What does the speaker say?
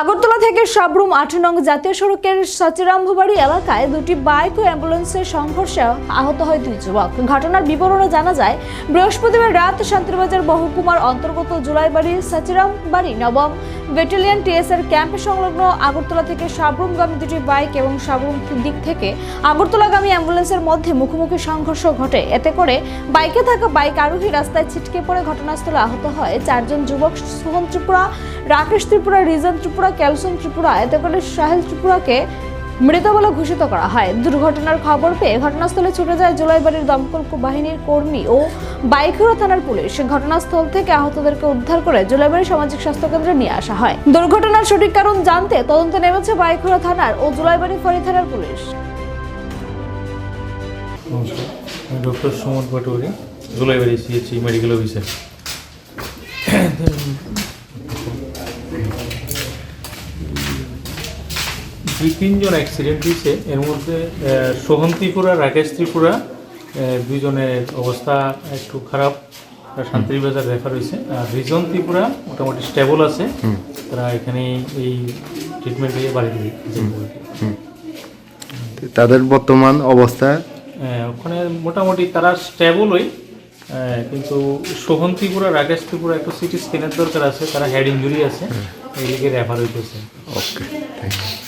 আগরতলা থেকে সাবরুম আট নং জাতীয় সড়কের সচিরাম্ভবাড়ি এলাকায় দুটি বাইক ও অ্যাম্বুলেন্সের সংঘর্ষে আহত হয় দুই যুবক। ঘটনার বিবরণে জানা যায়, বৃহস্পতিবার রাত শান্তিরবাজার মহকুমার অন্তর্গত জুলাইবাড়ির সচিরাম বাড়ি নবম ব্যাটালিয়ন টিএস এর ক্যাম্প সংলগ্ন আগরতলা থেকে সাবরুমগামী দুটি বাইক এবং সাবরুম দিক থেকে আগরতলাগামী অ্যাম্বুলেন্সের মধ্যে মুখোমুখি সংঘর্ষ ঘটে। এতে করে বাইকে থাকা বাইক আরোহী রাস্তায় ছিটকে পড়ে ঘটনাস্থলে আহত হয় চারজন যুবক, সুমন ত্রিপুরা রাকেশ ত্রিপুরা রিজন ত্রিপুরা ক্যালসন ত্রিপুরা এতে করে সাহেল ত্রিপুরাকে মৃত বলে ঘোষিত করা হয়। দুর্ঘটনার খবর পেয়ে ঘটনাস্থলে ছুটে যায় জুলাইবাড়ির দমকল বাহিনীর কর্মী ও বাইকুড়া থানার পুলিশ। ঘটনাস্থল থেকে আহতদেরকে উদ্ধার করে জুলাইবাড়ি সামাজিক স্বাস্থ্য কেন্দ্রে নিয়ে আসা হয়। দুর্ঘটনার সঠিক কারণ জানতে তদন্তে নেমেছে বাইকুড়া থানার ও জুলাইবাড়ি ফরি থানার পুলিশ। নমস্কার। Doctor Suman Patwari Julaibari CHC medical officer দুই তিনজন অ্যাক্সিডেন্ট হয়েছে এর মধ্যে সোহন ত্রিপুরা রাকেশ ত্রিপুরা দুইজনের অবস্থা একটু খারাপ। শান্তিবাজার রেফার হয়েছে আর রিজন ত্রিপুরা মোটামুটি স্টেবল আছে। তারা এখানে এই ট্রিটমেন্ট দিয়ে বাড়িতে তাদের বর্তমান অবস্থা? ওখানে মোটামুটি তারা স্টেবলই কিন্তু সোহন ত্রিপুরা রাকেশ ত্রিপুরা একটু সিটি স্ক্যানের দরকার আছে। তারা হেড ইঞ্জুরি আছে। এই লিগে রেফার হইতেছে। Okay thank you